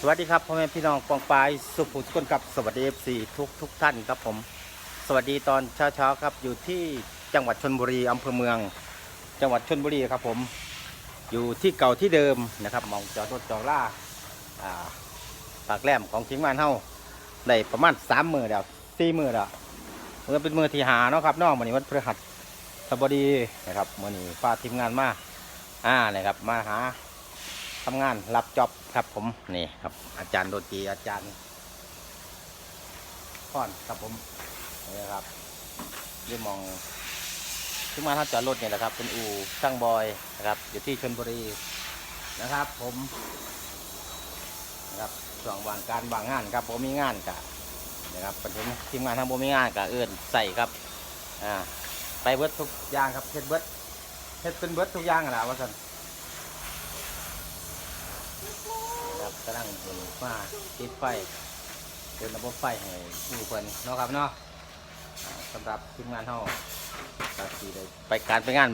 สวัสดีครับพ่อแม่พี่น้องกองปลายสุภูทุกคนกับสวัสดีเอฟซีทุกทุกท่านครับผม สวัสดีตอนเช้าเช้าๆครับอยู่ที่จังหวัดชนบุรีอำเภอเมือง จังหวัดชนบุรีครับผม อยู่ที่เก่าที่เดิมนะครับมองจอดรถจอดล่าอ่าปากแหลมของทีมงานเฮาได้ประมาณสามมือแล้วสี่มือแล้วเมื่อเป็นมือที่หาเนาะครับนองวันนี้วันพฤหัสบดีนะครับมื่อนี้พาทีมงานมาอ่านะครับมาหา ทำงานรับจ็อบครับผมนี่ครับ อาจารย์โดนตรีอาจารย์พ่อนครับผมนี่ครับเรียมองที่มาท่าจอดรถเนี่ยแหละครับ เป็นอู่ช่างบอยนะครับ อยู่ที่ชนบุรีนะครับ ผมนะครับช่วงวางการวางงานครับผมมีงานกะนะครับเป็นทีมงานทางผมมีงานกะเอื้อนใส่ครับอ่าไปเบิดทุกอย่างครับเฮ็ดเบิดเฮ็ดเป็นเบิดทุกอย่างแหละว่าสัน ครับ กำลังเดินมาติดไฟเดินระบบไฟให้ผู้คนเนาะครับเนาะอ่าสำหรับทีมงานเฮาก็สิได้ไปการไปงาน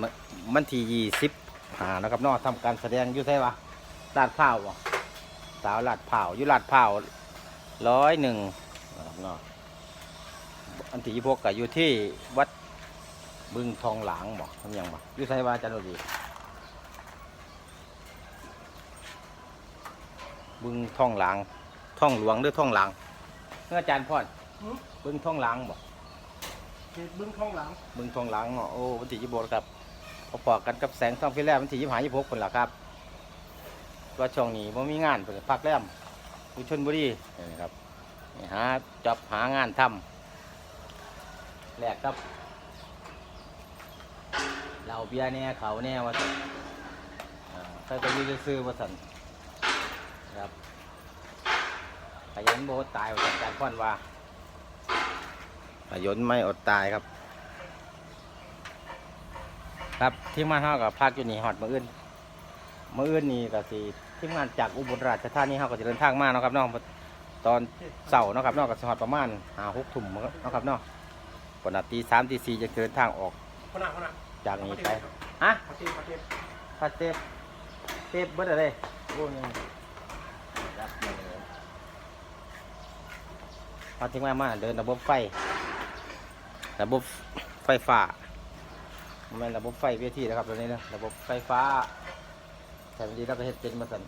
มันที่ยี่สิบอ่านะครับเนาะทำการแสดงอยู่ใช่ปะลาดพร้าบ่สาวลาดพร้าอยู่ลาดพร้าร้อยหนึ่งนะครับเนาะอันที่ยี่พกก็อยู่ที่วัดบึงทองหลางบ่ทำยังบ่อยู่ใช่ปะอาจันโรดี บึงท่องหลางท่องหลวงหรือท่องหลางเมื่ออาจารย์พ่อนหือบึงท่องหลางบอกเขตบึงทองหลังบึงท่องหลางเนาะโอ้วันที่ยี่สิบครับพอๆกันกับแสงทองฟิแลมวันที่ยี่สิบห้ายี่สิบหกคนละครับว่าช่วงนี้ผมมีงานเพิ่นพักแรมอยู่ชนบุรีนี่ครับนี่หาจับหางานทำแลกครับเหล้าเบียร์แน่เขาแน่ว่าสันอ่าใครก็อยืดซื้อว่าสัน ครับขยันโบตายว่าอาจารย์พ่อนว่าขยันไม่อดตายครับ ครับที่มานเฮากับพักอยู่นี่ฮอดมื้ออื่นมื้ออื่นนี่ก็สิทีมงานจากอุบลราชธานีเฮาก็จะเดินทางมาเนาะครับเนาะตอนเสาร์เนาะครับเนาะก็สิฮอดประมาณ5 6ทุ่มเนาะครับเนาะก่อนนาตี3ตี4จะเดินทางออกขนาดขนาดจากนี้ไปฮะประเทศประเทศพาเทปเทปเบิดอะไรโอ้ยครับ พอทิ้งมามาเดินระบบไฟ ระบบไฟฟ้ามันระบบไฟเวทีนะครับตัวนี้นะระบบไฟฟ้าแต่บางทีเราก็เห็นเป็นมาสั่น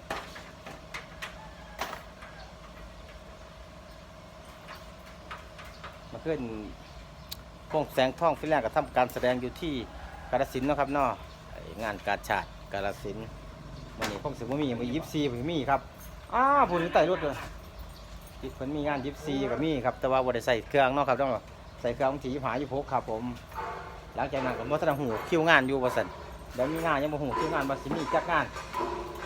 มาขึ้นโค้งแสงท่องฟิลแลนด์ก็ทำการแสดงอยู่ที่กาฬสินธุ์นะครับเนาะไอ้งานการชาติกาฬสินธุ์วันนี้คงสิบ่มีมียิบซีผมมีครับอ้าผุนไต่รถเลย เพิ่นมีงานยิบซีก็มีครับแต่ว่าบ่ได้ใส่เครื่องเนาะครับต้องใส่เครื่องถีผาอยู่พกครับผม หลังจากนั้นก็บ่ทันหูคิวงานอยู่ว่าซั่นเดี๋ยวมีงานยังบ่หูคิวงานบ่สิมีจักงาน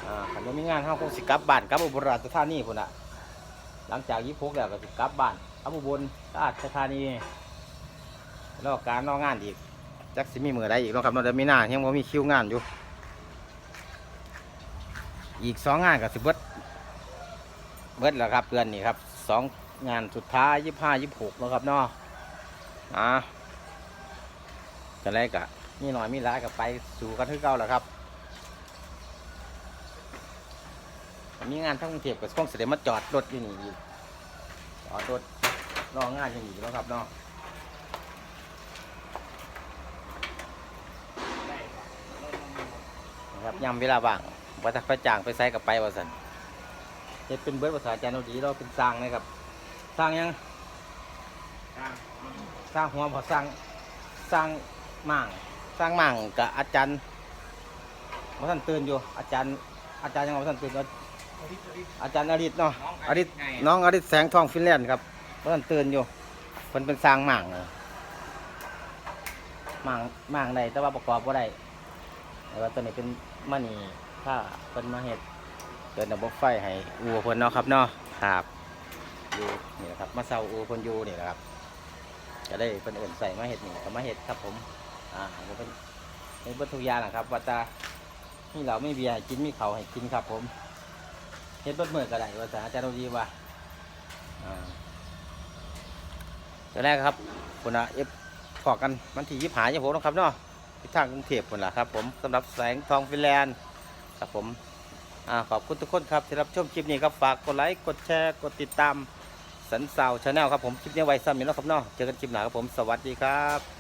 อ่าคันบ่มีงานเฮาคงสิกลับบ้านกลับอุบลราชธานีพุ่นน่ะหลังจาก26แล้วก็สิกลับบ้านกลับอุบลราชธานีรอการรองานอีกจักสิมีมือใดอีกเนาะครับเนาะเดี๋ยวมีหน้ายังบ่มีคิวงานอยู่ อีกสองงานก็สิเบิด เบิดแล้วครับเดือนนี้ครับสองงานสุดท้ายยี่ห้ายี่หกแล้วครับเนาะอ่าจะไรกะมีหน่อยมีร้ายกับไปสู่กันที่เก่าแล้วครับมีงานทั้งกรุงเทพกับกล้องเสด็จมาจอดรถอยู่นี่อีกจอดรถรองานอยู่นี่แล้วครับเนาะครับยำเวลาว่างว่าถ้าไปจ้างไปใส่กับไปว่าสัน เฮ็ดเป็นเบิร์ดภาษาอาจารย์เอาดีเราเป็นสร้างนะครับสร้างยังสร้างหัวพอสร้างสร้างมั่งสร้างมั่งกับอาจารย์ว่าท่านตื่นอยู่ อาจารย์ อาจารย์ยังว่าท่านตื่นอยู่อาทิตย์อาทิตย์อาจารย์อดิตเนาะอดิตน้องอดิตแสงทองฟินแลนด์ครับว่าท่านตื่นอยู่เพิ่นเป็นสร้างมั่งเลยมั่งมั่งได้แต่ว่าประกอบบ่ได้แต่ว่าตัวนี้เป็นมันนี่ถ้าเป็นมาเห็ดเดินระบบไฟให้อูเพิ่นเนาะครับเนาะครับอยู่นี่แหละครับมาเซาอูเพิ่นอยู่นี่แหละครับจะได้เป็นเอื่นใส่มาเห็ดนี่ก็มาเห็ดครับผมอ่าก็เป็นเป็นเบิดทุยางนะครับว่าตานี่เราไม่เบียร์ให้กินมีเขาให้กินครับผมเห็ดเบิดมือก็ได้ว่าแต่อาจารย์ดีว่าอ่าจะแรกครับคุณอาเอฟพอกันมันที่ยิบหายยี่หกนะครับเนาะทิศทางกรุงเทพคนละครับผมสำหรับแสงทองฟินแลนด์ครับผม ขอบคุณทุกคนครับที่รับชมคลิปนี้ครับฝากกดไลค์กดแชร์กดติดตามสันสาวชาแนลครับผมคลิปนี้ไว้ซ้ำอีกแล้วครับเนาะเจอกันคลิปหน้าครับผมสวัสดีครับ